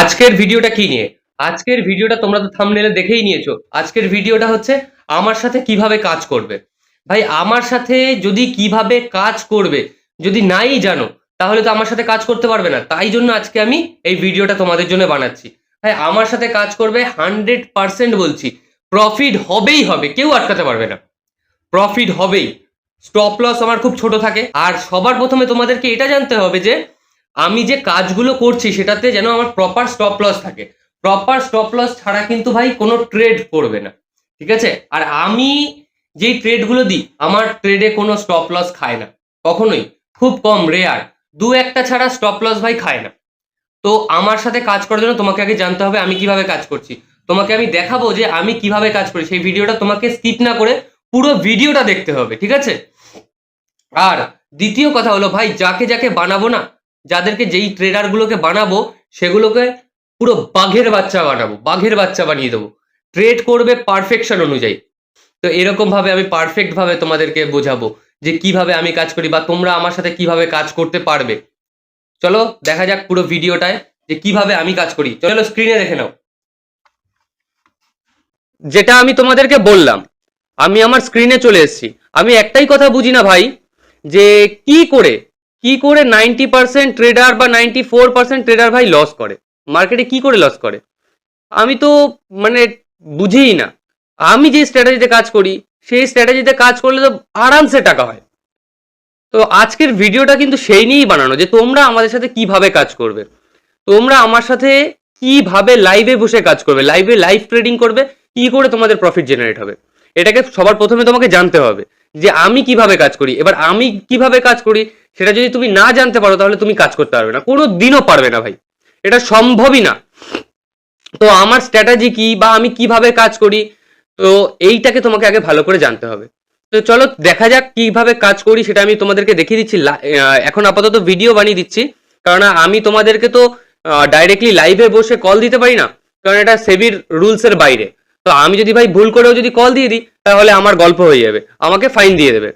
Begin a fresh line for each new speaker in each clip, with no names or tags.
আজকের ভিডিওটা কি নিয়ে? আজকের ভিডিওটা তোমরা তো থামনেলে দেখেই নিয়েছো। আজকের ভিডিওটা হচ্ছে আমার সাথে কীভাবে কাজ করবে। ভাই, আমার সাথে যদি কীভাবে কাজ করবে, যদি নাই জানো, তাহলে তো আমার সাথে কাজ করতে পারবে না। তাই জন্য আজকে আমি এই ভিডিওটা তোমাদের জন্য বানাচ্ছি। ভাই, আমার সাথে কাজ করবে হান্ড্রেড পার্সেন্ট বলছি। প্রফিট হবেই হবে, কেউ আটকাতে পারবে না। প্রফিট হবেই। স্টপ লস আমার খুব ছোট থাকে। আর সবার প্রথমে তোমাদেরকে এটা জানতে হবে যে আমি যে কাজগুলো করছি সেটাতে যেন আমার প্রপার স্টপ লস থাকে। প্রপার স্টপ লস ছাড়া কিন্তু ভাই কোনো ট্রেড করবে না। ঠিক আছে? আর আমি যেই ট্রেডগুলো দিই, আমার ট্রেডে কোনো স্টপ লস খায় না। কখনোই। খুব কম রেয়ার দু একটা ছাড়া স্টপ লস ভাই খায় না। তো আমার সাথে কাজ করার জন্য তোমাকে আগে জানতে হবে আমি কীভাবে কাজ করছি। তোমাকে আমি দেখাবো যে আমি কীভাবে কাজ করি। সেই ভিডিওটা তোমাকে স্কিপ না করে পুরো ভিডিওটা দেখতে হবে, ঠিক আছে? আর দ্বিতীয় কথা হলো, ভাই, যাকে যাকে বানাবো না যাদেরকে যেই ট্রেডারগুলোকে বানাবো, সেগুলোকে পুরো বাঘের বাচ্চা বানাবো, বাঘের বাচ্চা বানিয়ে দেবো। ট্রেড করবে পারফেকশন অনুযায়ী। তো এরকম ভাবে আমি পারফেক্ট ভাবে তোমাদেরকে বোঝাবো যে কীভাবে আমি কাজ করি বা তোমরা আমার সাথে কীভাবে কাজ করতে পারবে। চলো, দেখা যাক পুরো ভিডিওটায় যে কীভাবে আমি কাজ করি। চলো স্ক্রিনে দেখে নাও। যেটা আমি তোমাদেরকে বললাম, আমি আমার স্ক্রিনে চলে এসেছি। আমি একটাই কথা বুঝি না ভাই, যে কি করে কি করে নাইনটি পার্সেন্ট ট্রেডার বা নাইনটি ফোর পার্সেন্ট ট্রেডার ভাই লস করে? মার্কেটে কি করে লস করে? আমি তো মানে বুঝেই না। আমি যে স্ট্র্যাটেজিতে কাজ করি, সেই স্ট্র্যাটেজিতে কাজ করলে তো আরামসে টাকা হয়। তো আজকের ভিডিওটা কিন্তু সেই নিয়েই বানানো, যে তোমরা আমাদের সাথে কীভাবে কাজ করবে। তোমরা আমার সাথে কীভাবে লাইভে বসে কাজ করবে লাইভে লাইভ ট্রেডিং করবে, কি করে তোমাদের প্রফিট জেনারেট হবে। এটাকে সবার প্রথমে তোমাকে জানতে হবে। যে আমি কীভাবে কাজ করি? এবার আমি কীভাবে কাজ করি? সেটা যদি তুমি না জানতে পারো, তাহলে তুমি কাজ করতে পারবে না। কোনো দিনও পারবে না ভাই। এটা সম্ভবই না। তো আমার স্ট্র্যাটেজি কি বা আমি কীভাবে কাজ করি? তো এইটাকে তোমাকে আগে ভালো করে জানতে হবে। তো চলো দেখা যাক কীভাবে কাজ করি, সেটা আমি তোমাদেরকে দেখিয়ে দিচ্ছি এখন আপাতত ভিডিও বানিয়ে দিচ্ছি। কারণ আমি তোমাদেরকে তো ডাইরেক্টলি লাইভে বসে কল দিতে পারি না। কারণ এটা সেবির রুলসের বাইরে। তো আমি যদি ভাই ভুল করেও যদি কল দিয়ে দিই, তাহলে আমার গল্প হয়ে যাবে। আমাকে ফাইন দিয়ে দেবে।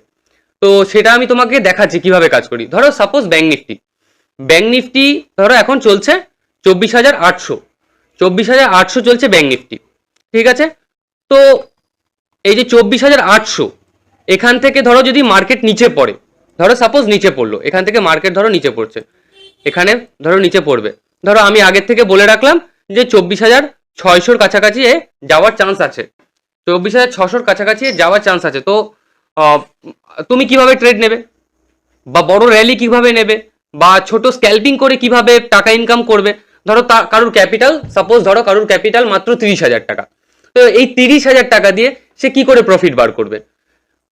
তো সেটা আমি তোমাকে দেখাচ্ছি, কীভাবে কাজ করি। ধরো suppose bank Nifty bank Nifty ধরো এখন চলছে চব্বিশ হাজার আটশো। চব্বিশ হাজার আটশো চলছে ব্যাঙ্ক নিফটি ঠিক আছে? তো এই যে চব্বিশ হাজার আটশো, এখান থেকে ধরো যদি মার্কেট নিচে পড়ে, ধরো সাপোজ নিচে পড়ল, এখান থেকে মার্কেট ধরো নিচে পড়ছে। এখানে ধরো নিচে পড়বে। ধরো আমি আগের থেকে বলে রাখলাম যে চব্বিশ হাজার ছয়শোর কাছাকাছি যাওয়ার চান্স আছে। চব্বিশ হাজার ছশোর কাছাকাছি যাওয়ার চান্স আছে। তো তুমি কীভাবে ট্রেড নেবে? বা বড় র্যালি কীভাবে নেবে? বা ছোট স্ক্যাল্পিং করে কীভাবে টাকা ইনকাম করবে? ধরো তা, কারোর ক্যাপিটাল সাপোজ ধরো কারোর ক্যাপিটাল মাত্র তিরিশ হাজার টাকা। তো এই তিরিশ হাজার টাকা দিয়ে সে কি করে প্রফিট বার করবে?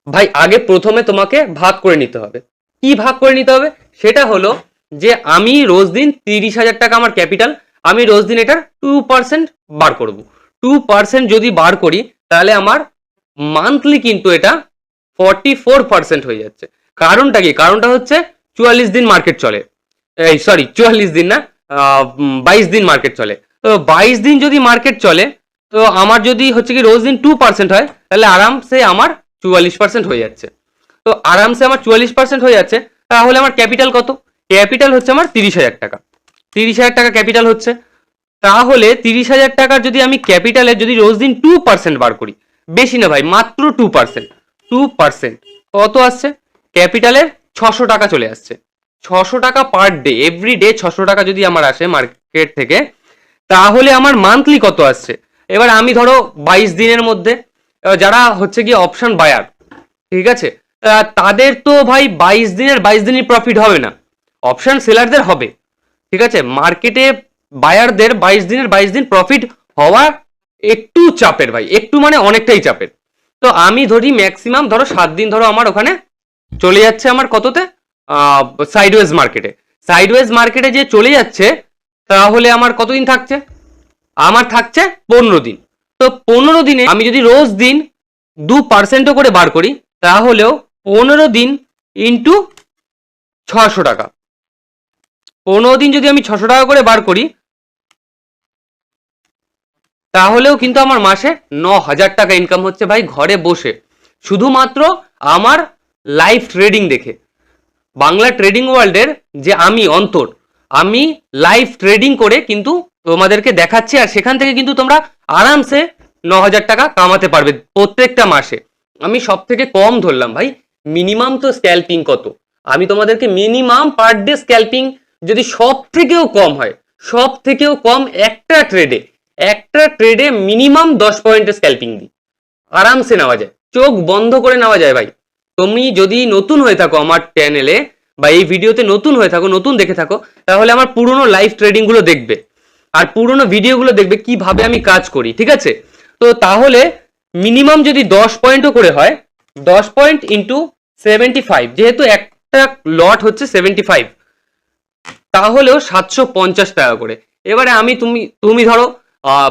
ভাই, আগে প্রথমে তোমাকে ভাগ করে নিতে হবে। কি ভাগ করে নিতে হবে? সেটা হলো যে আমি রোজ দিন তিরিশ হাজার টাকা আমার ক্যাপিটাল আমি রোজ দিন এটার টু পার্সেন্ট বার করব। টু পার্সেন্ট যদি বার করি, তাহলে আমার মান্থলি কিন্তু এটা ফর্টি ফোর পার্সেন্ট হয়ে যাচ্ছে। কারণটা কি? কারণটা হচ্ছে চুয়াল্লিশ দিন মার্কেট চলে। এই সরি চুয়াল্লিশ দিন না বাইশ দিন মার্কেট চলে। তো বাইশ দিন যদি মার্কেট চলে, তো আমার যদি হচ্ছে কি রোজ দিন টু পার্সেন্ট হয়, তাহলে আরামসে আমার চুয়াল্লিশ পার্সেন্ট হয়ে যাচ্ছে। তো আরামসে আমার চুয়াল্লিশ পার্সেন্ট হয়ে যাচ্ছে, তাহলে আমার ক্যাপিটাল কত? ক্যাপিটাল হচ্ছে আমার তিরিশ হাজার টাকা। তিরিশ হাজার টাকা ক্যাপিটাল হচ্ছে। তাহলে তিরিশ হাজার টাকার যদি আমি ক্যাপিটালে যদি রোজ দিন টু পার্সেন্ট বার করি, বেশি না ভাই, মাত্র টু পার্সেন্ট টু পার্সেন্ট কত আসছে? ক্যাপিটালের ছশো টাকা চলে আসছে। ছশো টাকা পার ডে এভরি ডে ছশো টাকা যদি আমার আসে মার্কেট থেকে, তাহলে আমার মান্থলি কত আসছে? এবার আমি ধরো বাইশ দিনের মধ্যে যারা হচ্ছে গিয়ে অপশন বায়ার ঠিক আছে? তাদের তো ভাই বাইশ দিনের, বাইশ দিনই প্রফিট হবে না। অপশন সেলারদের হবে, ঠিক আছে? মার্কেটে বায়ারদের বাইশ দিনের বাইশ দিন প্রফিট হওয়া একটু চাপের ভাই, একটু মানে অনেকটাই চাপের। তো আমি ধরি ম্যাক্সিমাম ধরো সাত দিন ধরো আমার ওখানে চলে যাচ্ছে আমার কততে? সাইডওয়েজ মার্কেটে সাইডওয়েজ মার্কেটে যে চলে যাচ্ছে, তাহলে আমার কতদিন থাকছে? আমার থাকছে পনেরো দিন। তো পনেরো দিনে আমি যদি রোজ দিন দু পার্সেন্টও করে বার করি, তাহলেও পনেরো দিন ইন্টু ছশো টাকা। পনেরো দিন যদি আমি ছশো টাকা করে বার করি তাহলেও কিন্তু আমার মাসে ন হাজার টাকা ইনকাম হচ্ছে ভাই ঘরে বসে। শুধুমাত্র আমার লাইভ ট্রেডিং দেখে। বাংলা ট্রেডিং ওয়ার্ল্ডের যে আমি, অন্তর, আমি লাইভ ট্রেডিং করে কিন্তু তোমাদেরকে দেখাচ্ছি আর সেখান থেকে কিন্তু তোমরা আরামসে ন হাজার টাকা কামাতে পারবে প্রত্যেকটা মাসে। আমি সব থেকে কম ধরলাম ভাই মিনিমাম তো স্ক্যাল্পিং কত? আমি তোমাদেরকে মিনিমাম পার ডে স্ক্যাল্পিং যদি সব থেকেও কম হয় সব থেকেও কম একটা ট্রেডে একটা ট্রেডে মিনিমাম দশ পয়েন্টের স্ক্যাল্পিং দিই। আরামসে নেওয়া যায়। চোখ বন্ধ করে নেওয়া যায় ভাই। তুমি যদি নতুন হয়ে থাকো আমার চ্যানেলে বা এই ভিডিওতে নতুন হয়ে থাকো, নতুন দেখে থাকো, তাহলে আমার পুরনো লাইভ ট্রেডিংগুলো দেখবে। আর পুরনো ভিডিওগুলো দেখবে কীভাবে আমি কাজ করি, ঠিক আছে? তো তাহলে মিনিমাম যদি দশ পয়েন্টও করে হয়, দশ পয়েন্ট ইন্টু সেভেন্টি ফাইভ যেহেতু একটা লট হচ্ছে সেভেন্টি ফাইভ তাহলেও সাতশো পঞ্চাশ টাকা করে। এবারে আমি তুমি তুমি ধরো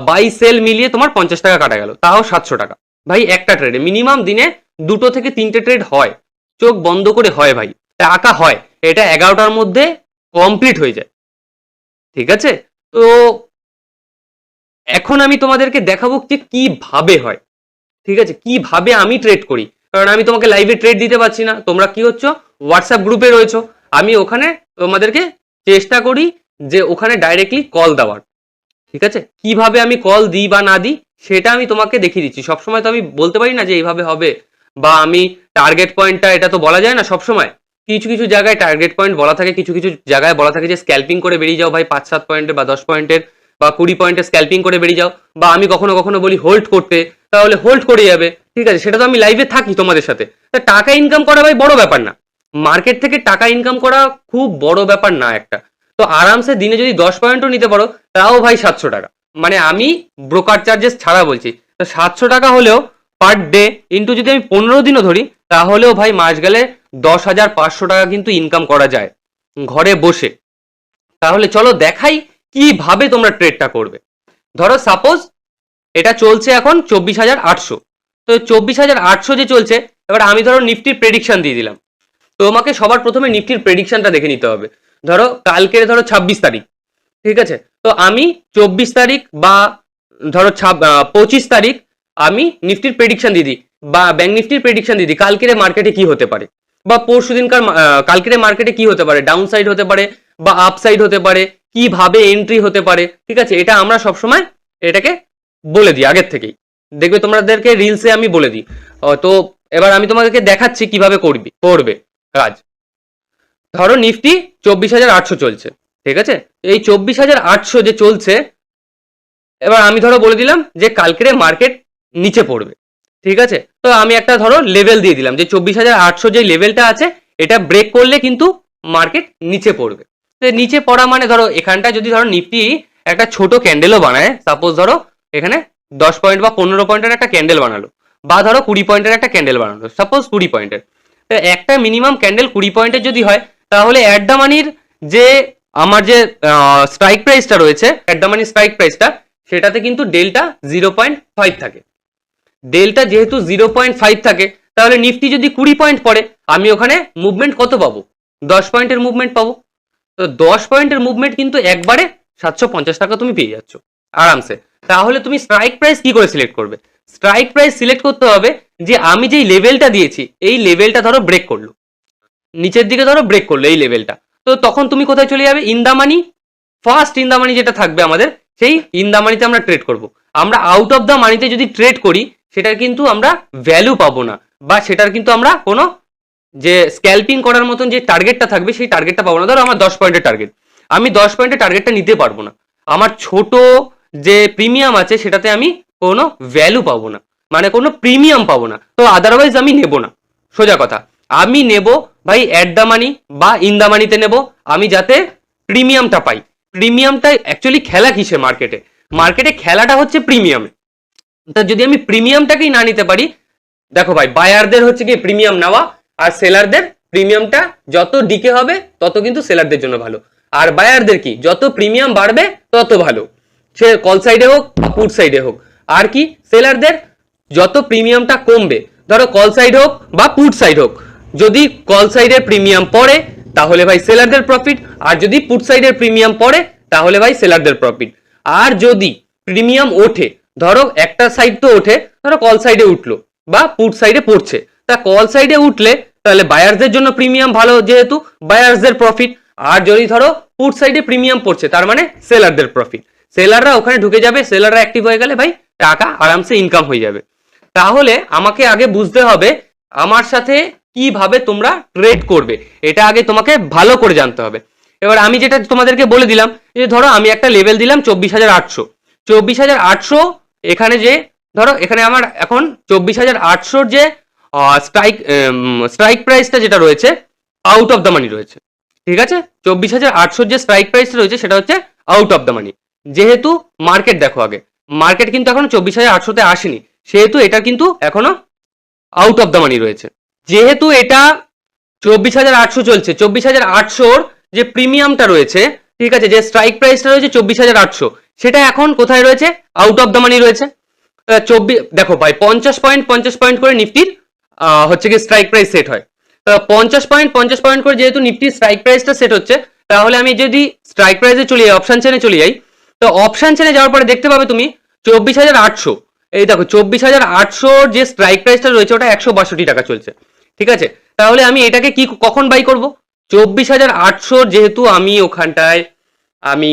বাই সেল মিলিয়ে তোমার পঞ্চাশ টাকা কাটা গেল, তাও সাতশো টাকা। ভাই, একটা ট্রেডে মিনিমাম দিনে দুটো থেকে তিনটে ট্রেড হয়। চোখ বন্ধ করে হয় ভাই, টাকা হয়, এটা এগারোটার মধ্যে কমপ্লিট হয়ে যায়। ঠিক আছে? তো এখন আমি তোমাদেরকে দেখাবো যে কীভাবে হয়। ঠিক আছে? কীভাবে আমি ট্রেড করি? কারণ আমি তোমাকে লাইভে ট্রেড দিতে পারছি না। তোমরা কি হচ্ছে? হোয়াটসঅ্যাপ গ্রুপে রয়েছো। আমি ওখানে তোমাদেরকে চেষ্টা করি যে ওখানে ডাইরেক্টলি কল দেওয়ার। ঠিক আছে? কীভাবে আমি কল দিই বা না দিই, সেটা আমি তোমাকে দেখিয়ে দিচ্ছি। সবসময় তো আমি বলতে পারি না যে এইভাবে হবে। বা আমি টার্গেট পয়েন্টটা এটা তো বলা যায় না সবসময়। কিছু কিছু জায়গায় টার্গেট পয়েন্ট বলা থাকে, কিছু কিছু জায়গায় বলা থাকে যে স্ক্যাল্পিং করে বেরিয়ে যাও ভাই, পাঁচ, সাত পয়েন্টের বা দশ পয়েন্টের বা কুড়ি পয়েন্টের স্ক্যাল্পিং করে বেরিয়ে যাও। বা আমি কখনো কখনো বলি হোল্ড করতে, তাহলে হোল্ড করে যাবে। ঠিক আছে? সেটা তো আমি লাইভে থাকি তোমাদের সাথে। তা টাকা ইনকাম করা ভাই বড় ব্যাপার না। মার্কেট থেকে টাকা ইনকাম করা খুব বড় ব্যাপার না একটা। তো আরামসে দিনে যদি দশ পয়েন্টও নিতে পারো, তাও ভাই সাতশো টাকা। মানে আমি ব্রোকার চার্জেস ছাড়া বলছি। তো সাতশো টাকা হলেও পার ডে ইন্টু যদি আমি পনেরো দিনও ধরি, তাহলেও ভাই মাস গেলে দশ হাজার পাঁচশো টাকা কিন্তু ইনকাম করা যায় ঘরে বসে। তাহলে চলো দেখাই কীভাবে তোমরা ট্রেডটা করবে। ধরো সাপোজ এটা চলছে এখন চব্বিশ হাজার আটশো। তো চব্বিশ হাজার আটশো যে চলছে, এবার আমি ধরো নিফটির প্রেডিকশন দিয়ে দিলাম। তোমাকে সবার প্রথমে নিফটির প্রেডিকশনটা দেখে নিতে হবে। ধরো কালকের ধরো ছাব্বিশ তারিখ, ঠিক আছে? তো আমি চব্বিশ তারিখ বা ধরো পঁচিশ তারিখ আমি নিফটির প্রেডিকশন দিয়ে দিই বা ব্যাংক নিফটির প্রেডিকশন দিয়ে দিই কালকের মার্কেটে কি হতে পারে বা পরশু দিনকার কালকের মার্কেটে কি হতে পারে ডাউন সাইড হতে পারে বা আপ সাইড হতে পারে, কীভাবে এন্ট্রি হতে পারে, ঠিক আছে? এটা আমরা সবসময় এটাকে বলে দিই আগের থেকেই। দেখবে তোমাদেরকে রিলসে আমি বলে দিই। তো এবার আমি তোমাদেরকে দেখাচ্ছি কীভাবে করবি, করবে কাজ। ধরো নিফটি চব্বিশ হাজার আটশো চলছে, ঠিক আছে? এই চব্বিশ হাজার আটশো যে চলছে, এবার আমি ধরো বলে দিলাম যে কালকের মার্কেট নিচে পড়বে, ঠিক আছে? তো আমি একটা ধরো লেভেল দিয়ে দিলাম যে চব্বিশ হাজার আটশো যে লেভেলটা আছে, এটা ব্রেক করলে কিন্তু মার্কেট নিচে পড়বে। তো নিচে পড়া মানে ধরো এখানটা যদি ধরো নিফটি একটা ছোট ক্যান্ডেলও বানায় সাপোজ ধরো এখানে দশ পয়েন্ট বা পনেরো পয়েন্টের একটা ক্যান্ডেল বানালো, বা ধরো কুড়ি পয়েন্টের একটা ক্যান্ডেল বানালো সাপোজ কুড়ি পয়েন্টের। একটা মিনিমাম ক্যান্ডেল কুড়ি পয়েন্টের যদি হয় তাহলে অ্যাট দ্য মানির যে আমার যে স্ট্রাইক প্রাইসটা রয়েছে অ্যাট দ্য মানির স্ট্রাইক প্রাইসটা সেটাতে কিন্তু ডেলটা জিরো পয়েন্ট ফাইভ থাকে। ডেলটা যেহেতু জিরো পয়েন্ট ফাইভ থাকে, তাহলে নিফটি যদি কুড়ি পয়েন্ট পড়ে, আমি ওখানে মুভমেন্ট কত পাবো? দশ পয়েন্টের মুভমেন্ট পাবো। তো দশ পয়েন্টের মুভমেন্ট কিন্তু একবারে সাতশো পঞ্চাশ টাকা তুমি পেয়ে যাচ্ছ, আরামসে। তাহলে তুমি স্ট্রাইক প্রাইস কি করে সিলেক্ট করবে? স্ট্রাইক প্রাইস সিলেক্ট করতে হবে যে, আমি যেই লেভেলটা দিয়েছি, এই লেভেলটা ধরো ব্রেক করল। নিচের দিকে ধরো ব্রেক করল এই লেভেলটা তো তখন তুমি কোথায় চলে যাবে? ইন্দামানি। ফার্স্ট ইন্দামানি যেটা থাকবে আমাদের, সেই ইন্দামানিতে আমরা ট্রেড করব। আমরা আউট অফ দ্য মানিতে যদি ট্রেড করি, সেটার কিন্তু আমরা ভ্যালু পাবো না। বা সেটার কিন্তু আমরা কোনো যে স্ক্যাল্পিং করার মতন যে টার্গেটটা থাকবে, সেই টার্গেটটা পাবো না। ধরো আমার দশ পয়েন্টের টার্গেট আমি দশ পয়েন্টের টার্গেটটা নিতে পারব না। আমার ছোট যে প্রিমিয়াম আছে, সেটাতে আমি কোনো ভ্যালু পাবো না। মানে কোনো প্রিমিয়াম পাবো না। তো আদারওয়াইজ আমি নেব না। সোজা কথা। আমি নেব ভাই অ্যাট দ্য মানি বা ইন দ্য মানিতে নেব। আমি যাতে প্রিমিয়ামটা পাই। প্রিমিয়ামটা অ্যাকচুয়ালি খেলা কিসে মার্কেটে মার্কেটে খেলাটা হচ্ছে প্রিমিয়ামে তা যদি আমি প্রিমিয়ামটাকেই না নিতে পারি, দেখো ভাই বায়ারদের হচ্ছে কি প্রিমিয়াম নেওয়া আর সেলারদের প্রিমিয়ামটা যত ডিকে হবে, তত কিন্তু সেলারদের জন্য ভালো। আর বায়ারদের কি, যত প্রিমিয়াম বাড়বে, তত ভালো। সে কল সাইডে হোক বা পুট সাইডে হোক। আর কি সেলারদের যত প্রিমিয়ামটা কমবে, ধরো কল সাইড হোক বা পুট সাইড হোক যদি কল সাইডের প্রিমিয়াম পড়ে, তাহলে ভাই সেলারদের প্রফিট আর যদি পুট সাইডের প্রিমিয়াম পড়ে, তাহলে ভাই সেলারদের প্রফিট আর যদি প্রিমিয়াম ওঠে, ধরো একটা সাইড তো ওঠে, ধরো কল সাইডে উঠল, বা পুট সাইডে পড়ছে, তা কল সাইডে উঠলে, তাহলে বায়ার্সদের জন্য প্রিমিয়াম ভালো যেহেতু বায়ার্সদের প্রফিট আর যদি ধরো পুট সাইডে প্রিমিয়াম পড়ছে, তার মানে সেলারদের প্রফিট সেলাররা ওখানে ঢুকে যাবে সেলাররা অ্যাক্টিভ হয়ে গেলে ভাই টাকা আরামসে ইনকাম হয়ে যাবে। তাহলে আমাকে আগে বুঝতে হবে, আমার সাথে কীভাবে তোমরা ট্রেড করবে, এটা আগে তোমাকে ভালো করে জানতে হবে। এবার আমি যেটা তোমাদেরকে বলে দিলাম, যে ধরো আমি একটা লেভেল দিলাম চব্বিশ হাজার আটশো। চব্বিশ হাজার আটশো এখানে যে, ধরো এখানে আমার এখন চব্বিশ হাজার আটশোর যে স্ট্রাইক স্ট্রাইক প্রাইসটা যেটা রয়েছে আউট অফ দ্য মানি রয়েছে। ঠিক আছে? চব্বিশ হাজার আটশোর যে স্ট্রাইক প্রাইসটা রয়েছে, সেটা হচ্ছে আউট অফ দ্য মানি যেহেতু মার্কেট দেখো আগে মার্কেট কিন্তু এখনও চব্বিশ হাজার আটশোতে আসেনি, সেহেতু এটা কিন্তু এখনও আউট অফ দ্য মানি রয়েছে। যেহেতু এটা চব্বিশ হাজার আটশো চলছে, চব্বিশ হাজার আটশোর যে প্রিমিয়ামটা রয়েছে, ঠিক আছে, যে স্ট্রাইক প্রাইসটা রয়েছে চব্বিশ হাজার আটশো, সেটা এখন কোথায় রয়েছে? আউট অফ দ্য মানি রয়েছে। চব্বিশ দেখো ভাই, পঞ্চাশ পয়েন্ট পঞ্চাশ পয়েন্ট করে নিফটির হচ্ছে কি স্ট্রাইক প্রাইস সেট হয়। পঞ্চাশ পয়েন্ট পঞ্চাশ পয়েন্ট করে যেহেতু নিফটির স্ট্রাইক প্রাইসটা সেট হচ্ছে, তাহলে আমি যদি স্ট্রাইক প্রাইসে চলে যাই অপশান চেনে চলে যাই, তো অপশন চেনে যাওয়ার পরে দেখতে পাবে তুমি চব্বিশ হাজার আটশো। এই দেখো, চব্বিশ হাজার আটশোর যে স্ট্রাইক প্রাইসটা রয়েছে, ওটা একশো বাষট্টি টাকা চলছে। ঠিক আছে? তাহলে আমি এটাকে কি, কখন বাই করব? চব্বিশ হাজার আটশোর যেহেতু আমি ওখানটায়, আমি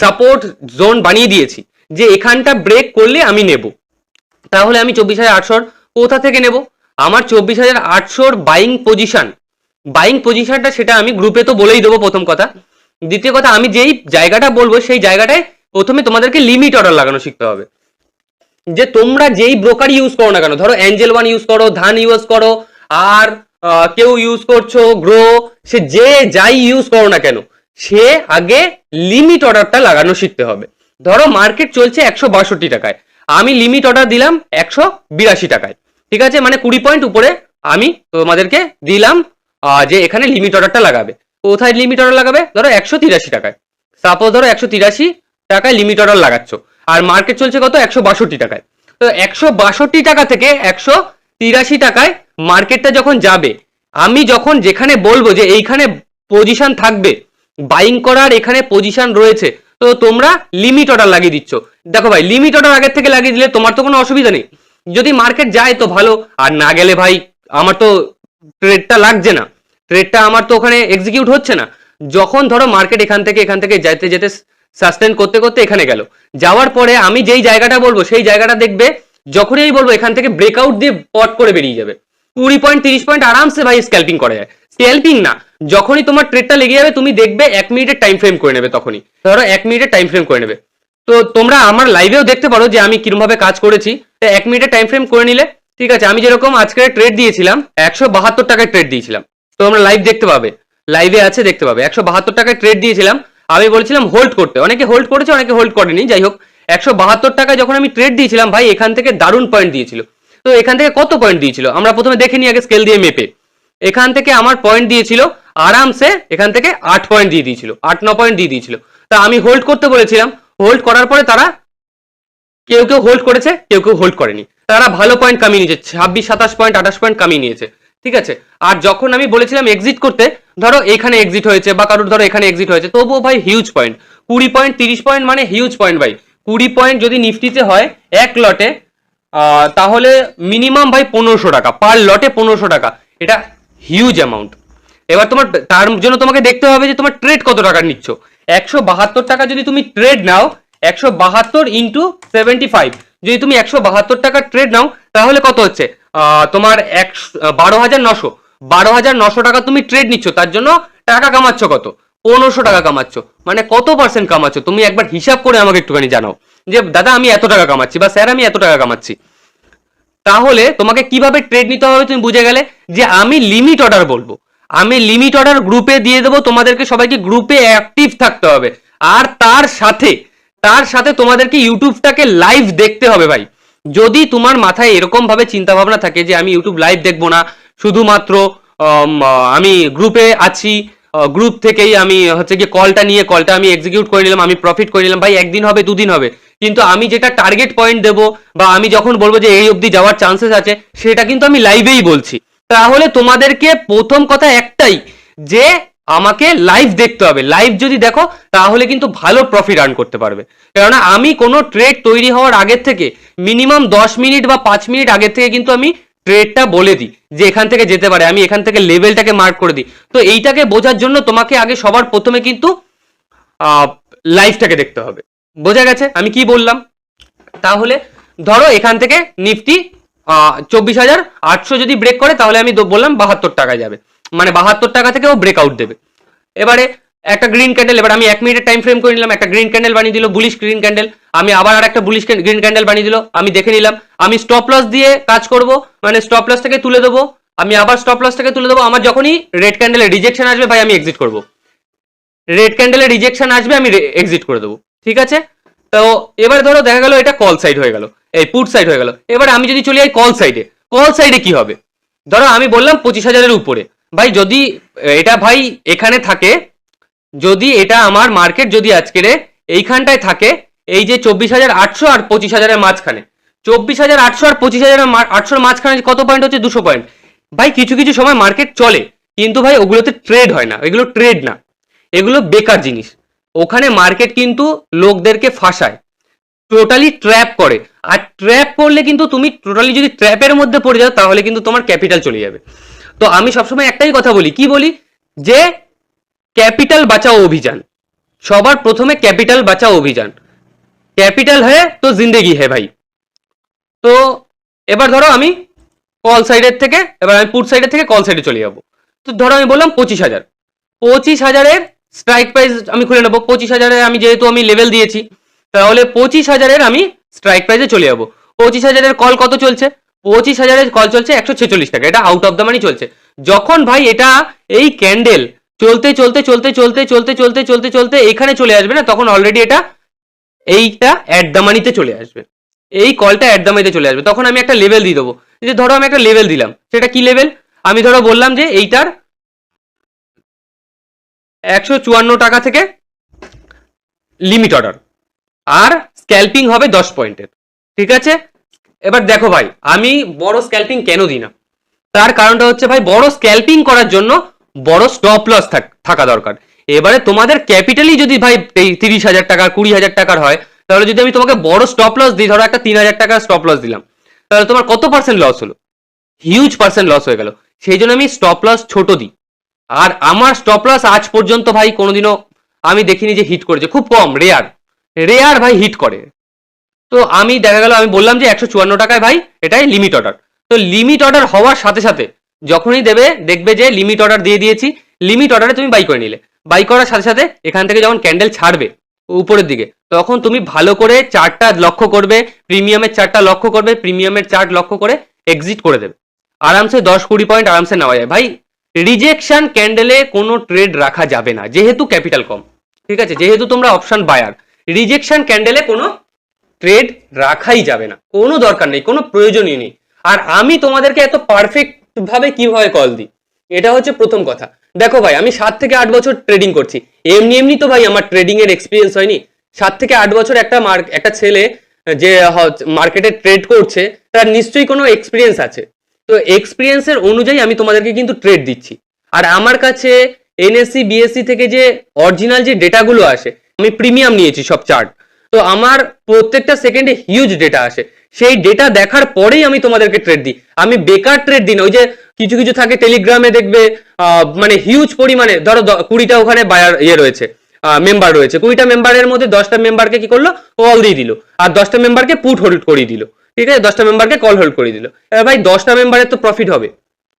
সাপোর্ট জোন বানিয়ে দিয়েছি, যে এখানটা ব্রেক করলে আমি নেব। তাহলে আমি চব্বিশ হাজার আটশোর কোথা থেকে নেব? আমার চব্বিশ হাজার আটশোর বাইং পজিশন বাইং পজিশনটা সেটা আমি গ্রুপে তো বলেই দেবো প্রথম কথা। দ্বিতীয় কথা, আমি যেই জায়গাটা বলব, সেই জায়গাটায় প্রথমে তোমাদেরকে লিমিট অর্ডার লাগানো শিখতে হবে। যে তোমরা যেই ব্রোকার ইউজ করো না কেন, ধরো অ্যাঞ্জেল ওয়ান ইউজ করো ধান ইউজ করো, আর কেউ ইউজ করছ গ্রো সে যে যাই ইউজ করো না কেন, সে আগে লিমিট অর্ডারটা লাগানো শিখতে হবে। ধরো মার্কেট চলছে একশো বাষট্টি টাকায়, আমি লিমিট অর্ডার দিলাম একশো বিরাশি টাকায়, ঠিক আছে? মানে কুড়ি পয়েন্ট উপরে আমি তোমাদেরকে দিলাম যে এখানে লিমিট অর্ডারটা লাগাবে। কোথায় লিমিট অর্ডার লাগাবে? ধরো একশো তিরাশি টাকায়। সাপোজ ধরো একশো তিরাশি টাকায় লিমিট অর্ডার লাগাচ্ছ। আর মার্কেট চলছে কত? একশো বাষট্টি টাকায়। তো একশো বাষট্টি টাকা থেকে একশো তিরাশি টাকায় মার্কেটটা যখন যাবে, আমি যখন যেখানে বলব যে এইখানে পজিশন থাকবে বাইং করার এখানে পজিশন রয়েছে, তো তোমরা লিমিট অর্ডার লাগিয়ে দিচ্ছ। দেখো ভাই লিমিট অর্ডার আগের থেকে লাগিয়ে দিলে তোমার তো কোনো অসুবিধা নেই। যদি মার্কেট যায় তো ভালো, আর না গেলে ভাই, আমার তো ট্রেডটা লাগছে না। ট্রেডটা আমার তো ওখানে এক্সিকিউট হচ্ছে না। যখন ধরো মার্কেট এখান থেকে এখান থেকে যেতে যেতে সাস্টেন করতে করতে এখানে গেল। যাওয়ার পরে আমি যেই জায়গাটা বলব, সেই জায়গাটা দেখবে যখনই আমি বলব, এখান থেকে ব্রেকআউট দিয়ে পট করে বেরিয়ে যাবে। কুড়ি পয়েন্ট তিরিশ পয়েন্ট আরামসে ভাই স্ক্যাল্পিং করা যায়। স্ক্যাল্পিং না, যখনই তোমার ট্রেডটা লেগে যাবে, তুমি দেখবে এক মিনিটের টাইম ফ্রেম করে নেবে তখনই। ধরো এক মিনিটের টাইম ফ্রেম করে নেবে। তো তোমরা আমার লাইভেও দেখতে পারো যে আমি কীরকম ভাবে কাজ করেছি। এক মিনিটের টাইম ফ্রেম করে নিলে, ঠিক আছে, আমি যেরকম আজকে ট্রেড দিয়েছিলাম, একশো বাহাত্তর টাকায় ট্রেড দিয়েছিলাম। তো তোমরা লাইভ দেখতে পাবে। লাইভে আছে দেখতে পাবে। একশো বাহাত্তর টাকায় ট্রেড দিয়েছিলাম। আমি বলছিলাম হোল্ড করতে। অনেকে হোল্ড করেছে, অনেকে হোল্ড করেনি। যাই হোক, একশো বাহাত্তর টাকায় যখন আমি ট্রেড দিয়েছিলাম, ভাই, এখান থেকে দারুণ পয়েন্ট দিয়েছিল। তো এখান থেকে কত পয়েন্ট দিয়েছিল? আমরা প্রথমে দেখে নিই আগে স্কেল দিয়ে মেপে। এখান থেকে আমার পয়েন্ট দিয়েছিল, আরামসে এখান থেকে আট পয়েন্ট দিয়ে দিয়েছিল, আট, ন পয়েন্ট দিয়ে দিয়েছিল। তা আমি হোল্ড করতে বলেছিলাম। হোল্ড করার পরে তারা কেউ কেউ হোল্ড করেছে, কেউ কেউ হোল্ড করেনি। তারা ভালো পয়েন্ট কামিয়ে নিয়েছে, ছাব্বিশ, সাতাশ পয়েন্ট আঠাশ পয়েন্ট কামিয়ে নিয়েছে। ঠিক আছে? আর যখন আমি বলেছিলাম এক্সিট করতে ধরো এখানে এক্সিট হয়েছে বা কারোর ধরো এখানে এক্সিট হয়েছে, তবুও ভাই হিউজ পয়েন্ট কুড়ি পয়েন্ট তিরিশ পয়েন্ট মানে হিউজ পয়েন্ট ভাই। কুড়ি পয়েন্ট যদি নিফটিতে হয়, এক লটে তাহলে মিনিমাম ভাই পনেরোশো টাকা পার লটে পনেরোশো টাকা। এটা হিউজ অ্যামাউন্ট এবার তোমার তার জন্য তোমাকে দেখতে হবে যে তোমার ট্রেড কত টাকা নিচ্ছ। একশো বাহাত্তর টাকা যদি তুমি ট্রেড নাও, একশো বাহাত্তর ইন্টু সেভেন্টি ফাইভ যদি তুমি একশো বাহাত্তর টাকার ট্রেড নাও, তাহলে কত হচ্ছে? তোমার একশো, বারো হাজার নশো। বারো হাজার নশো টাকা তুমি ট্রেড নিচ্ছ, তার জন্য টাকা কামাচ্ছ কত? পনেরোশো টাকা কামাচ্ছ। মানে কত পার্সেন্ট কামাচ্ছ? তুমি একবার হিসাব করে আমাকে একটুখানি জানাও যে, দাদা, আমি এত টাকা কামাচ্ছি বা স্যার, আমি এত টাকা কামাচ্ছি। তাহলে তোমাকে কীভাবে ট্রেড নিতে হবে তুমি বুঝে গেলে? যে, আমি লিমিট অর্ডার বলব। আমি লিমিট অর্ডার গ্রুপে দিয়ে দেবো, তোমাদেরকে সবাইকে গ্রুপে অ্যাক্টিভ থাকতে হবে। আর তার সাথে তার সাথে তোমাদেরকে ইউটিউবটাকে লাইভ দেখতে হবে ভাই। যদি তোমার মাথায় এরকম ভাবে চিন্তা ভাবনা থাকে যে, আমি ইউটিউব লাইভ দেখব না শুধুমাত্র আমি গ্রুপে আছি গ্রুপ থেকেই আমি হচ্ছে গিয়ে কলটা নিয়ে কলটা আমি এক্সিকিউট করে নিলাম, আমি প্রফিট করে নিলাম, ভাই একদিন হবে, দুদিন হবে। কিন্তু আমি যেটা টার্গেট পয়েন্ট দেবো বা আমি যখন বলব যে এই অবধি যাওয়ার চান্সেস আছে, সেটা কিন্তু আমি লাইভেই বলছি। তাহলে তোমাদেরকে প্রথম কথা একটাই, যে আমাকে লাইভ দেখতে হবে। লাইভ যদি দেখো, তাহলে কিন্তু ভালো প্রফিট আর্ন করতে পারবে। কেননা আমি কোনো ট্রেড তৈরি হওয়ার আগের থেকে মিনিমাম দশ মিনিট বা পাঁচ মিনিট আগের থেকে কিন্তু আমি ট্রেডটা বলে দিই, যে এখান থেকে যেতে পারে, আমি এখান থেকে লেভেলটাকে মার্ক করে দিই। তো এইটাকে বোঝার জন্য তোমাকে আগে সবার প্রথমে কিন্তু লাইফটাকে দেখতে হবে। বোঝা গেছে? আমি কি বললাম? তাহলে ধরো এখান থেকে নিফটি চব্বিশ হাজার আটশো যদি ব্রেক করে, তাহলে আমি বললাম বাহাত্তর টাকায় যাবে। মানে বাহাত্তর টাকা থেকে ও ব্রেকআউট দেবে। এবারে একটা গ্রিন ক্যান্ডেল এবার আমি এক মিনিটের টাইম ফ্রেম করে নিলাম, একটা গ্রিন ক্যান্ডেল বানিয়ে দিল বুলিশ গ্রিন ক্যান্ডেল আমি আবার আর একটা বুলিশ গ্রিন ক্যান্ডেল বানিয়ে দিল, আমি দেখে নিলাম, আমি স্টপ লস দিয়ে কাজ করব মানে স্টপ লস থেকে তুলে দেবো, আমি আবার স্টপ লস থেকে তুলে দেবো, আমার যখনই রেড ক্যান্ডেলে রিজেকশন আসবে, ভাই, আমি এক্সিট করব। রেড ক্যান্ডেলে রিজেকশন আসবে, আমি এক্সিট করে দেবো, ঠিক আছে? তো এবার ধরো দেখা গেল, এটা কল সাইড হয়ে গেল, এই পুট সাইড হয়ে গেল, এবার আমি যদি চলে যাই কল সাইডে কল সাইডে কি হবে? ধরো আমি বললাম পঁচিশ হাজারের উপরে, ভাই, যদি এটা ভাই এখানে থাকে যদি এটা আমার মার্কেট যদি আজকের এইখানটায় থাকে, এই যে চব্বিশ হাজার আটশো আর পঁচিশ হাজারের মাঝখানে, চব্বিশ হাজার আটশো আর পঁচিশ হাজারের আটশোর মাঝখানে কত পয়েন্ট হচ্ছে? দুশো পয়েন্ট ভাই, কিছু কিছু সময় মার্কেট চলে, কিন্তু ভাই, ওগুলোতে ট্রেড হয় না, এগুলো ট্রেড না। এগুলো বেকার জিনিস। ওখানে মার্কেট কিন্তু লোকদেরকে ফাঁসায়। টোটালি ট্র্যাপ করে। আর ট্র্যাপ করলে কিন্তু তুমি টোটালি যদি ট্র্যাপের মধ্যে পড়ে যাও, তাহলে কিন্তু তোমার ক্যাপিটাল চলে যাবে। তো আমি সবসময় একটাই কথা বলি, কি বলি? যে ক্যাপিটাল বাঁচাও অভিযান। সবার প্রথমে ক্যাপিটাল বাঁচাও অভিযান। ক্যাপিটাল হ্যাঁ তো জিন্দেগি হ্যাঁ ভাই। তো এবার ধরো আমি কল সাইডের থেকে, এবার আমি পুট সাইডের থেকে কল সাইডে চলে যাব। তো ধরো আমি বললাম পঁচিশ হাজার। পঁচিশ হাজারের স্ট্রাইক প্রাইস আমি খুলে নেব। পঁচিশ হাজারে আমি যেহেতু আমি লেভেল দিয়েছি, তাহলে পঁচিশ হাজারের আমি স্ট্রাইক প্রাইসে চলে যাব। পঁচিশ হাজারের কল কত চলছে? পঁচিশ হাজারের কল চলছে একশো ছেচল্লিশ টাকা। এটা আউট অফ দ্য মানি চলছে। যখন ভাই এটা এই ক্যান্ডেল চলতে চলতে চলতে চলতে চলতে চলতে চলতে চলতে এখানে চলে আসবে না? তখন অলরেডি এটা এইটা অ্যাট দ্য মানিতে চলে আসবে। এই কলটা অ্যাট দ্য মানিতে চলে আসবে। তখন আমি একটা লেভেল দিয়ে দেবো। যে ধরো আমি একটা লেভেল দিলাম। সেটা কি লেভেল আমি ধরো বললাম যে এইটার একশো চুয়ান্ন টাকা থেকে লিমিট অর্ডার আর স্ক্যাল্পিং হবে দশ পয়েন্টের ঠিক আছে? এবার দেখো ভাই, আমি বড় স্ক্যাল্পিং কেন দিই না? তার কারণটা হচ্ছে ভাই, বড় স্ক্যাল্পিং করার জন্য বড় স্টপ লস থাকা দরকার। এবারে তোমাদের ক্যাপিটালই যদি ভাই এই তিরিশ হাজার টাকা কুড়ি হাজার টাকার হয়, তাহলে যদি আমি তোমাকে বড় স্টপ লস দিই, ধরো একটা তিন হাজার টাকার স্টপ লস দিলাম, তাহলে তোমার কত পার্সেন্ট লস হলো? হিউজ পার্সেন্ট লস হয়ে গেল। সেই জন্য আমি স্টপ লস ছোট দিই। আর আমার স্টপ লস আজ পর্যন্ত ভাই কোনোদিনও আমি দেখিনি যে হিট করেছে, খুব কম রেয়ার রেয়ার ভাই হিট করে। তো আমি দেখা গেল, আমি বললাম যে একশো চুয়ান্ন টাকায় ভাই এটাই লিমিট অর্ডার তো লিমিট অর্ডার হওয়ার সাথে সাথে যখনই দেবে, দেখবে যে লিমিট অর্ডার দিয়ে দিয়েছি। লিমিট অর্ডারে তুমি বাই করে নিলে। বাই করার সাথে সাথে এখান থেকে যখন ক্যান্ডেল ছাড়বে, উপরের দিকে, তখন তুমি ভালো করে চার্টটা লক্ষ্য করবে প্রিমিয়ামের চার্টটা লক্ষ্য করবে প্রিমিয়ামের চার্ট লক্ষ্য করে এক্সিট করে দেবে। আরামসে দশ কুড়ি পয়েন্ট আরামসে নেওয়া যায়। ভাই রিজেকশন ক্যান্ডেলে কোনো ট্রেড রাখা যাবে না, যেহেতু ক্যাপিটাল কম। ঠিক আছে? যেহেতু তোমরা অপশন বায়ার রিজেকশন ক্যান্ডেলে কোনো ট্রেড রাখাই যাবে না। কোনো দরকার নেই, কোনো প্রয়োজনই নেই। আর আমি তোমাদেরকে এত পারফেক্ট ভাবে কীভাবে কল দিই? এটা হচ্ছে প্রথম কথা। দেখো ভাই, আমি সাত থেকে আট বছর ট্রেডিং করছি। এমনি এমনি তো ভাই আমার ট্রেডিং এর এক্সপিরিয়েন্স হয়নি। সাত থেকে আট বছর একটা মার্ক একটা ছেলে যে মার্কেটে ট্রেড করছে, তার নিশ্চয়ই কোনো এক্সপিরিয়েন্স আছে। তো এক্সপিরিয়েন্সের অনুযায়ী আমি তোমাদেরকে কিন্তু ট্রেড দিচ্ছি। আর আমার কাছে এনএসসি বিএসসি থেকে যে অরিজিনাল যে ডেটাগুলো আসে, আমি প্রিমিয়াম নিয়েছি সব চার্ট তো আমার প্রত্যেকটা সেকেন্ডে হিউজ ডেটা আসে। সেই ডেটা দেখার পরেই আমি তোমাদেরকে ট্রেড দিই। আমি বেকার ট্রেড দিই না, ওই যে কিছু কিছু থাকে টেলিগ্রামে দেখবে মানে হিউজ পরিমাণে, ধরো কুড়িটা ওখানে বায়ার ইয়ে রয়েছে মেম্বার রয়েছে। কুড়িটা মেম্বারের মধ্যে দশটা মেম্বারকে কি করল? কল দিয়ে দিল। আর দশটা মেম্বারকে পুট হোল্ড করিয়ে দিল। ঠিক আছে? দশটা মেম্বারকে কল হোল্ড করিয়ে দিল। এবার ভাই, দশটা মেম্বারের তো প্রফিট হবে।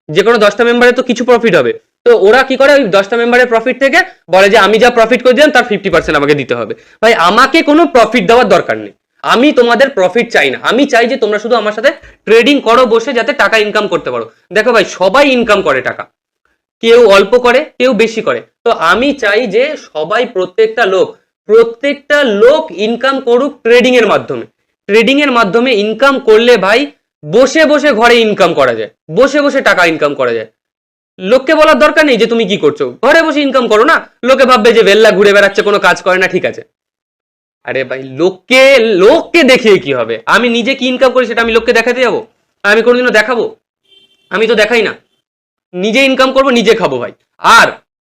যে কোনো দশটা মেম্বারের তো কিছু প্রফিট হবে। তো ওরা কি করে? ওই দশটা মেম্বারের প্রফিট থেকে বলে যে, আমি যা প্রফিট করে দিলাম, তার ফিফটি পার্সেন্ট আমাকে দিতে হবে। ভাই, আমাকে কোনো প্রফিট দেওয়ার দরকার নেই। আমি তোমাদের প্রফিট চাই না। আমি চাই যে তোমরা শুধু আমার সাথে ট্রেডিং করো, বসে যাতে টাকা ইনকাম করতে পারো। দেখো ভাই, সবাই ইনকাম করে টাকা। কেউ অল্প করে, কেউ বেশি করে। তো আমি চাই যে সবাই প্রত্যেকটা লোক প্রত্যেকটা লোক ইনকাম করুক ট্রেডিং এর মাধ্যমে। ট্রেডিং এর মাধ্যমে ইনকাম করলে ভাই, বসে বসে ঘরে ইনকাম করা যায়। বসে বসে টাকা ইনকাম করা যায়। লোককে বলার দরকার নেই যে তুমি কি করছ। ঘরে বসে ইনকাম করো না। লোকে ভাববে যে বেল্লা ঘুরে বেড়াচ্ছে, কোনো কাজ করে না, ঠিক আছে। আরে ভাই, লোককে লোককে দেখিয়ে কি হবে? আমি নিজে কি ইনকাম করি সেটা আমি লোককে দেখাতে যাব? আমি কোনোদিনও দেখাবো? আমি তো দেখাই না। নিজে ইনকাম করব, নিজে খাব ভাই। আর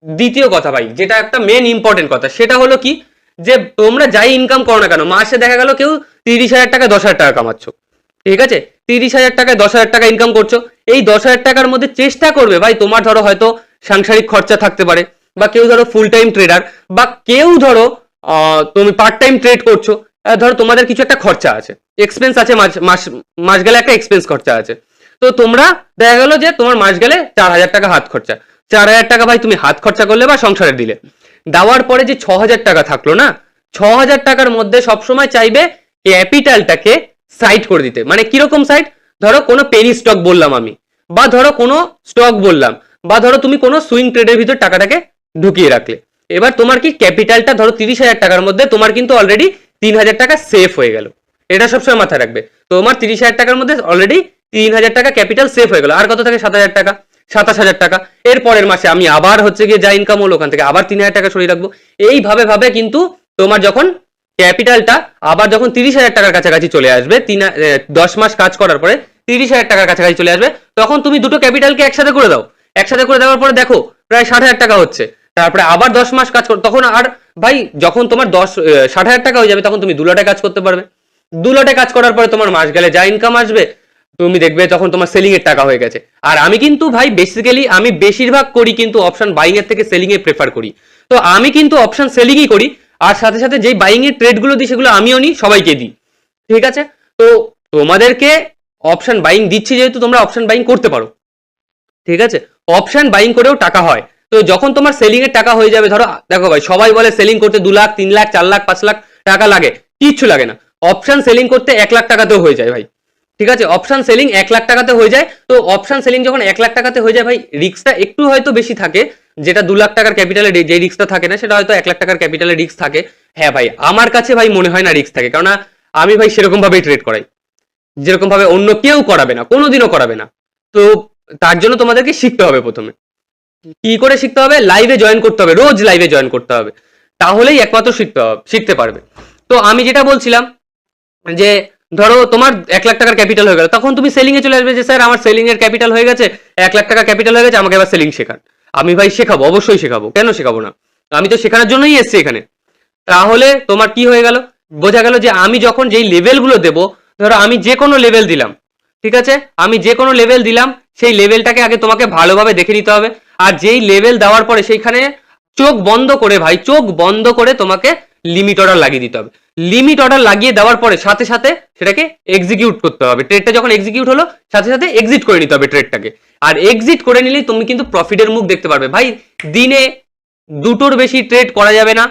দ্বিতীয় কথা ভাই, যেটা একটা মেন ইম্পর্টেন্ট কথা, সেটা হলো কি? যে তোমরা যাই ইনকাম করো না কেন, মাসে দেখা গেল কেউ তিরিশ হাজার টাকা, দশ হাজার টাকা কামাচ্ছ। ঠিক আছে? তিরিশ হাজার টাকায় দশ হাজার টাকা ইনকাম করছ। এই দশ হাজার টাকার মধ্যে চেষ্টা করবে ভাই, তোমার ধরো হয়তো সাংসারিক খরচা থাকতে পারে, বা কেউ ধরো ফুল টাইম ট্রেডার বা কেউ ধরো তুমি পার্ট টাইম ট্রেড করছ ধরো তোমাদের কিছু একটা খরচা আছে। এক্সপেন্স আছে মাস মাস গেলে একটা এক্সপেন্স খরচা আছে। তো তোমরা দেখা গেলো যে তোমার মাস গেলে চার হাজার টাকা হাত খরচা। চার হাজার টাকা ভাই তুমি হাত খরচা করলে বা সংসারে দিলে। দেওয়ার পরে যে ছ হাজার টাকা থাকল না, ছ হাজার টাকার মধ্যে সবসময় চাইবে ক্যাপিটালটাকে সাইড করে দিতে। মানে কীরকম সাইড ধরো কোনো পেনি স্টক বললাম আমি, বা ধরো কোনো স্টক বললাম, বা ধরো তুমি কোনো সুইং ট্রেডের ভিতর টাকাটাকে ঢুকিয়ে রাখলে। এবার তোমার কি ক্যাপিটালটা ধরো তিরিশ হাজার টাকার মধ্যে, তোমার কিন্তু অলরেডি তিন হাজার টাকা সেফ হয়ে গেল। এটা সবসময় মাথায় রাখবে। তোমার তিরিশ হাজার টাকার মধ্যে অলরেডি তিন হাজার টাকা ক্যাপিটাল সেফ হয়ে গেল। আর কত থাকে? সাত হাজার টাকা। সাতাশ হাজার টাকা। এর পরের মাসে আমি আবার হচ্ছে গিয়ে যা ইনকাম হলো ওখান থেকে আবার তিন হাজার টাকা সরিয়ে রাখব। এইভাবে ভাবে কিন্তু তোমার যখন ক্যাপিটালটা আবার যখন তিরিশ হাজার টাকার কাছাকাছি চলে আসবে, তিন দশ মাস কাজ করার পরে তিরিশ হাজার টাকার কাছাকাছি চলে আসবে, তখন তুমি দুটো ক্যাপিটালকে একসাথে করে দাও। একসাথে করে দেওয়ার পরে দেখো, প্রায় ষাট হাজার টাকা হচ্ছে। তারপরে আবার দশ মাস কাজ কর তখন আর ভাই, যখন তোমার দশ ষাট হাজার টাকা হয়ে যাবে, তখন তুমি দু লটে কাজ করতে পারবে। দু লটে কাজ করার পরে তোমার মাস গেলে যা ইনকাম আসবে, তুমি দেখবে তখন তোমার সেলিং এর টাকা হয়ে গেছে। আর আমি কিন্তু ভাই বেসিক্যালি আমি বেশিরভাগ করি কিন্তু অপশন বাইং এর থেকে সেলিং এ প্রেফার করি। তো আমি কিন্তু অপশন সেলিংই করি, আর সাথে সাথে যেই বাইং এর ট্রেডগুলো দিই, সেগুলো আমিও নিই, সবাইকে দিই। ঠিক আছে? তো তোমাদেরকে অপশন বাইং দিচ্ছি, যেহেতু তোমরা অপশন বাইং করতে পারো। ঠিক আছে? অপশন বাইং করেও টাকা হয়। তো যখন তোমার সেলিং এর টাকা হয়ে যাবে, ধরো, দেখো ভাই, সবাই বলে সেলিং করতে দু লাখ, তিন লাখ, চার লাখ, পাঁচ লাখ টাকা লাগে, কিচ্ছু লাগে না। অপশন সেলিং করতে এক লাখ টাকাতেও হয়ে যায় ভাই। ঠিক আছে? অপশন সেলিং এক লাখ টাকাতে হয়ে যায়। তো অপশন সেলিং যখন এক লাখ টাকাতে হয়ে যায় ভাই রিস্কটা একটু হয়তো বেশি থাকে। যেটা দু লাখ টাকার ক্যাপিটালে যে রিস্কটা থাকে না, সেটা হয়তো এক লাখ টাকার ক্যাপিটালে রিস্ক থাকে। হ্যাঁ ভাই, আমার কাছে ভাই মনে হয় না রিস্ক থাকে। কারণ আমি ভাই সেরকম ভাবেই ট্রেড করাই। যেরকম ভাবে অন্য কেউ করাবে না, কোনোদিনও করাবে না। তো তার জন্য তোমাদেরকে শিখতে হবে প্রথমে। কি করে শিখতে হবে? লাইভে জয়েন করতে হবে, রোজ লাইভে জয়েন করতে হবে। তাহলেই একমাত্র শিখতে হবে, শিখতে পারবে। তো আমি যেটা বলছিলাম যে, ধরো তোমার এক লাখ টাকার ক্যাপিটাল হয়ে গেল, তখন তুমি সেলিং এ চলে আসবে যে, স্যার, আমার সেলিং এর ক্যাপিটাল হয়ে গেছে, এক লাখ টাকা ক্যাপিটাল হয়ে গেছে, আমাকে এবার সেলিং শেখান। আমি ভাই শেখাবো, অবশ্যই শেখাবো, কেন শেখাবো না? আমি তো শেখানোর জন্যই এসেছি এখানে। তাহলে তোমার কি হয়ে গেল? বোঝা গেল যে, আমি যখন যেই লেভেলগুলো দেবো, ধরো আমি যে কোনো লেভেল দিলাম, ঠিক আছে? আমি যে কোনো লেভেল দিলাম, সেই লেভেলটাকে আগে তোমাকে ভালোভাবে দেখে নিতে হবে। আর যেই লেভেল দেওয়ার পরে সেইখানে চোখ বন্ধ করে ভাই, চোখ বন্ধ করে তোমাকে লিমিট অর্ডার লাগিয়ে দিতে হবে। লিমিট অর্ডার লাগিয়ে দেওয়ার পরে সাথে সাথে সেটাকে এক্সিকিউট করতে হবে। ট্রেডটা যখন এক্সিকিউট হলো, সাথে সাথে এক্সিট করে নিতে হবে ট্রেডটাকে আর এক্সিট করে নিলেই তুমি কিন্তু প্রফিটের মুখ দেখতে পারবে। ভাই, দিনে দুটোর বেশি ট্রেড করা যাবে না।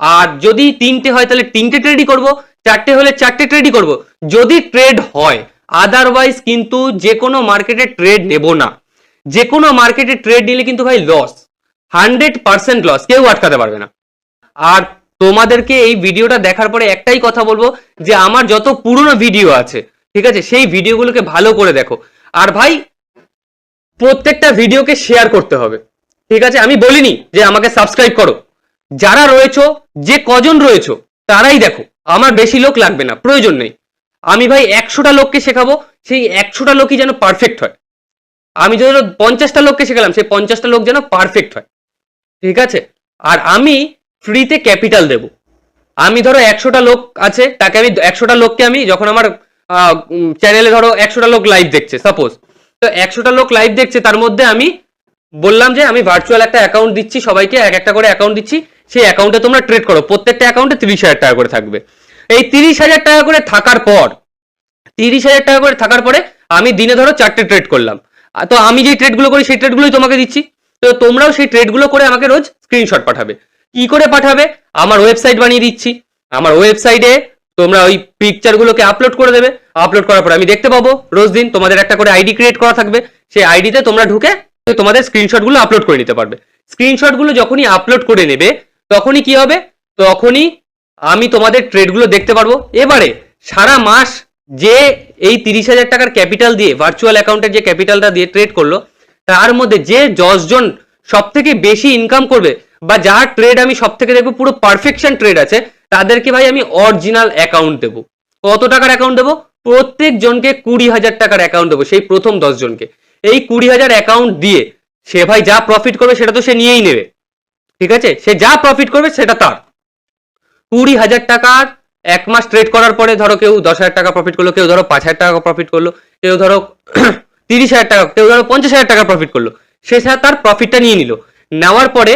আর যদি তিনটে হয়, তাহলে তিনটে ট্রেডই করব, চারটে হলে চারটে ট্রেডই করব। যদি ট্রেড হয় আদারওয়াইজ কিন্তু যে কোনো মার্কেটে ট্রেড নেব না। যে কোনো মার্কেটে ট্রেড নিলে কিন্তু ভাই লস হান্ড্রেড পার্সেন্ট লস কেউ আটকাতে পারবে না। আর তোমাদেরকে এই ভিডিওটা দেখার পরে একটাই কথা বলব যে আমার যত পুরনো ভিডিও আছে, ঠিক আছে, সেই ভিডিওগুলোকে ভালো করে দেখো। আর ভাই, প্রত্যেকটা ভিডিওকে শেয়ার করতে হবে, ঠিক আছে? আমি বলিনি যে আমাকে সাবস্ক্রাইব করো। যারা রয়েছো, যে কজন রয়েছো, তারাই দেখো। আমার বেশি লোক লাগবে না, প্রয়োজন নেই। আমি ভাই একশোটা লোককে শেখাবো, সেই একশোটা লোকই যেন পারফেক্ট হয়। আমি যদি পঞ্চাশটা লোককে শেখালাম, সেই পঞ্চাশটা লোক যেন পারফেক্ট হয়। ঠিক আছে? আর আমি ফ্রিতে ক্যাপিটাল দেব। আমি ধরো একশোটা লোক আছে, তাকে আমি একশোটা লোককে আমি যখন আমার চ্যানেলে ধরো একশোটা লোক লাইভ দেখছে সাপোজ তো একশোটা লোক লাইভ দেখছে, তার মধ্যে আমি বললাম যে, আমি ভার্চুয়াল একটা অ্যাকাউন্ট দিচ্ছি, সবাইকে এক একটা করে অ্যাকাউন্ট দিচ্ছি, সেই অ্যাকাউন্টে তোমরা ট্রেড করো। প্রত্যেকটা অ্যাকাউন্টে তিরিশ হাজার টাকা করে থাকবে। এই তিরিশ হাজার টাকা করে থাকার পর, তিরিশ হাজার টাকা করে থাকার পরে আমি দিনে ধরো চারটে ট্রেড করলাম। তো আমি যে ট্রেডগুলো করি, সেই ট্রেডগুলোই তোমাকে দিচ্ছি। তো তোমরাও সেই ট্রেডগুলো করে আমাকে রোজ স্ক্রিনশট পাঠাবে। কি করে পাঠাবে? আমার ওয়েবসাইট বানিয়ে দিচ্ছি। আমার ওয়েবসাইটে তোমরা ওই পিকচারগুলোকে আপলোড করে দেবে। আপলোড করার পর আমি দেখতে পাবো রোজ দিন তোমাদের একটা করে আইডি ক্রিয়েট করা থাকবে। সেই আইডিতে তোমরা ঢুকে তোমাদের স্ক্রিনশটগুলো আপলোড করে নিতে পারবে। স্ক্রিনশটগুলো যখনই আপলোড করে নেবে, তখনই কি হবে? তখনই আমি তোমাদের ট্রেডগুলো দেখতে পারব। এবারে সারা মাস যে এই তিরিশ হাজার টাকার ক্যাপিটাল দিয়ে ভার্চুয়াল অ্যাকাউন্টের যে ক্যাপিটালটা দিয়ে ট্রেড করল, তার মধ্যে যে জন সব থেকে বেশি ইনকাম করবে বা যার ট্রেড আমি সব থেকে দেখব পুরো পারফেকশন ট্রেড আছে, তাদেরকে ভাই আমি অরিজিনাল অ্যাকাউন্ট দেবো। কত টাকার অ্যাকাউন্ট দেবো? প্রত্যেক জনকে কুড়ি হাজার টাকার অ্যাকাউন্ট দেবো, সেই প্রথম দশ জনকে। এই কুড়ি হাজার অ্যাকাউন্ট দিয়ে সে ভাই যা প্রফিট করবে সেটা তো সে নিয়েই নেবে। ঠিক আছে? সে যা প্রফিট করবে সেটা তার। কুড়ি হাজার টাকার এক মাস ট্রেড করার পরে ধরো কেউ দশ হাজার টাকা প্রফিট করল, কেউ ধরো পাঁচ হাজার টাকা প্রফিট করল, কেউ ধরো তিরিশ হাজার টাকা, কেউ ধরো পঞ্চাশ হাজার টাকা প্রফিট করল। সে তার প্রফিটটা নিয়ে নিল। নেওয়ার পরে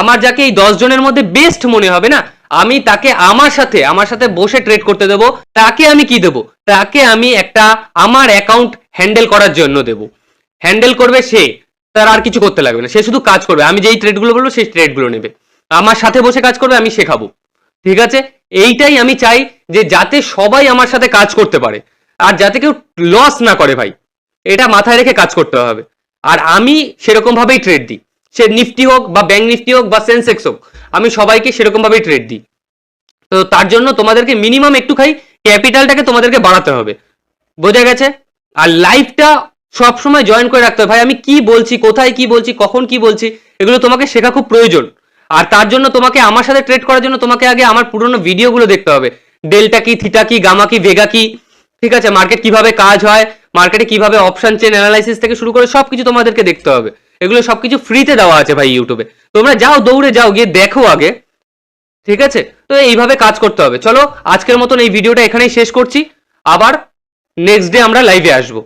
আমার যাকে এই দশ জনের মধ্যে বেস্ট মনে হবে না, আমি তাকে আমার সাথে আমার সাথে বসে ট্রেড করতে দেবো, তাকে আমি কি দেবো? তাকে আমি একটা আমার অ্যাকাউন্ট হ্যান্ডেল করার জন্য দেবো। হ্যান্ডেল করবে সে, তার আর কিছু করতে লাগবে না। সে শুধু কাজ করবে। আমি যেই ট্রেডগুলো বলব, সেই ট্রেডগুলো নেবে। আমার সাথে বসে কাজ করবে, আমি শেখাবো ঠিক আছে? এইটাই আমি চাই যে যাতে সবাই আমার সাথে কাজ করতে পারে। আর যাতে কেউ লস না করে ভাই। এটা মাথায় রেখে কাজ করতে হবে। আর আমি সেরকম ভাবেই ট্রেড দিই। সে নিফটি হোক বা ব্যাংক নিফটি হোক বা সেন্সেক্স হোক, আমি সবাইকে সেরকম ভাবেই ট্রেড দিই। তো তার জন্য তোমাদেরকে মিনিমাম একটু খাই ক্যাপিটালটাকে তোমাদেরকে বাড়াতে হবে। বোঝা গেছে? আর লাইফটা সবসময় জয়েন করে রাখতে হবে। ভাই, আমি কি বলছি, কোথায় কি বলছি, কখন কি বলছি, এগুলো তোমাকে শেখা খুব প্রয়োজন। আর তার জন্য তোমাকে, আমার সাথে ট্রেড করার জন্য তোমাকে আগে আমার পুরোনো ভিডিওগুলো দেখতে হবে। ডেল্টা কি থিটা কি গামা কি ভেগা কি, ঠিক আছে? মার্কেট কীভাবে কাজ হয় মার্কেটে কীভাবে অপশন চেন অ্যানালাইসিস থেকে শুরু করে সবকিছু তোমাদেরকে দেখতে হবে। এগুলো সবকিছু ফ্রিতে দেওয়া আছে ভাই ইউটিউবে তোমরা যাও দৌড়ে যাও, গিয়ে দেখো আগে, ঠিক আছে? তো এইভাবে কাজ করতে হবে। চলো, আজকের মতন এই ভিডিওটা এখানেই শেষ করছি। আবার নেক্সট ডে আমরা লাইভে আসব।